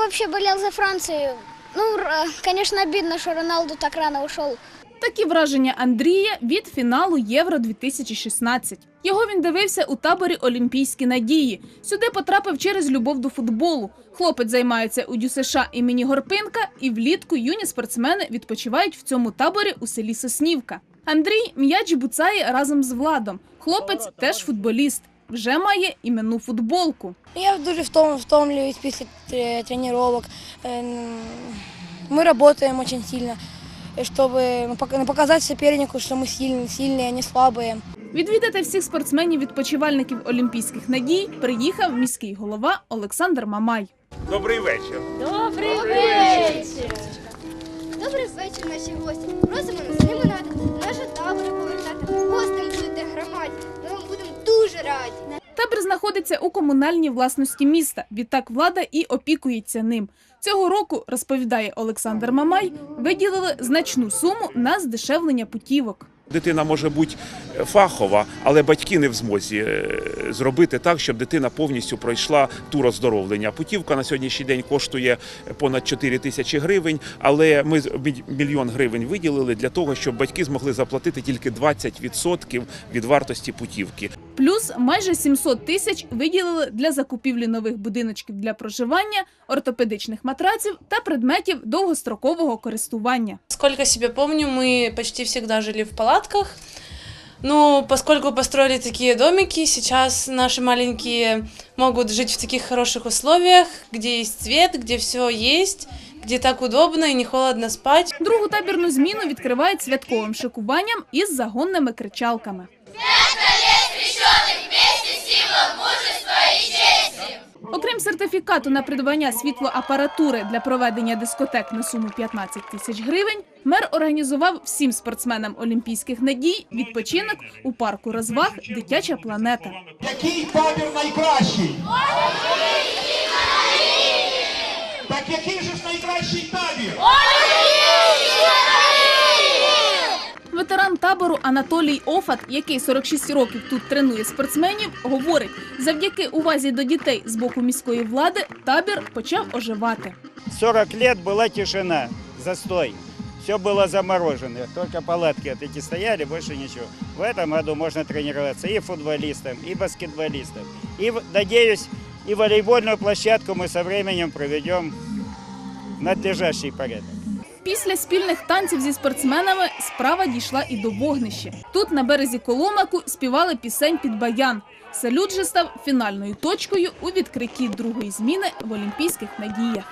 вообще болел за Францию. Ну, конечно, обидно, что Роналду так рано ушел. Такі враження Андрія від фіналу Євро 2016. Його він дивився у таборі Олімпійські надії. Сюди потрапив через любов до футболу. Хлопець займається у ДЮСШ імені Горпинка, і влітку юні спортсмени відпочивають в цьому таборі у селі Соснівка. Андрій м'яч буцає разом з владом. Хлопець теж футболіст Вже має іменну футболку. Я дуже втом, втомлююсь після тре- тренировок. Ем, Мы работаем очень сильно, чтобы ну, пок- ну, показать сопернику, что мы сильные, сильные, а не слабые. Відвідати всіх спортсменів-відпочивальників Олімпійських надій приїхав міський голова Олександр Мамай. Добрий вечір. Добрий вечір. Добрий вечір, наші гості. Просимо нас лимонади, Знаходиться у комунальній власності міста. Відтак влада і опікується ним. Цього року, розповідає Олександр Мамай, виділили значну суму на здешевлення путівок. Дитина може бути фахова, але батьки не в змозі е, зробити так, щоб дитина повністю пройшла тур оздоровлення. Путівка на сьогоднішній день коштує понад 4 тисячі гривень, але ми мільйон гривень виділили для того, щоб батьки змогли заплатити тільки 20% від вартості путівки. Плюс майже 700 тисяч виділили для закупівлі нових будиночків для проживання, ортопедичних матраців та предметів довгострокового користування. Сколько себя помню, мы почти всегда жили в палатках. Ну, поскольку построили такие домики, сейчас наши маленькие могут жить в таких хороших условиях, где есть свет, где все есть, где так удобно и не холодно спать. Другу табірну зміну відкривають святковим шикуванням із загонними кричалками. Сертифікату на придбання світлоапаратури для проведення дискотек на суму 15 тисяч гривень, мер організував всім спортсменам Олімпійських надій відпочинок у парку розваг Дитяча планета. Який табір найкращий? Так який же ж найкращий табір? Ветеран табору Анатолій Офат, який 46 років тут тренує спортсменів, говорить, завдяки увазі до дітей з боку міської влади табір почав оживати. 40 лет была тишина, застой. Все было заморожено, только палатки вот эти стояли, больше ничего. В этом году можно тренироваться и футболистам, и баскетболистам. И, в- надеюсь, и волейбольную площадку мы со временем проведем в надлежащий порядок. Після спільних танців зі спортсменами справа дійшла і до вогнища. Тут на березі Коломаку співали пісень під баян. Салют же став фінальною точкою у відкритті другої зміни в Олімпійських надіях.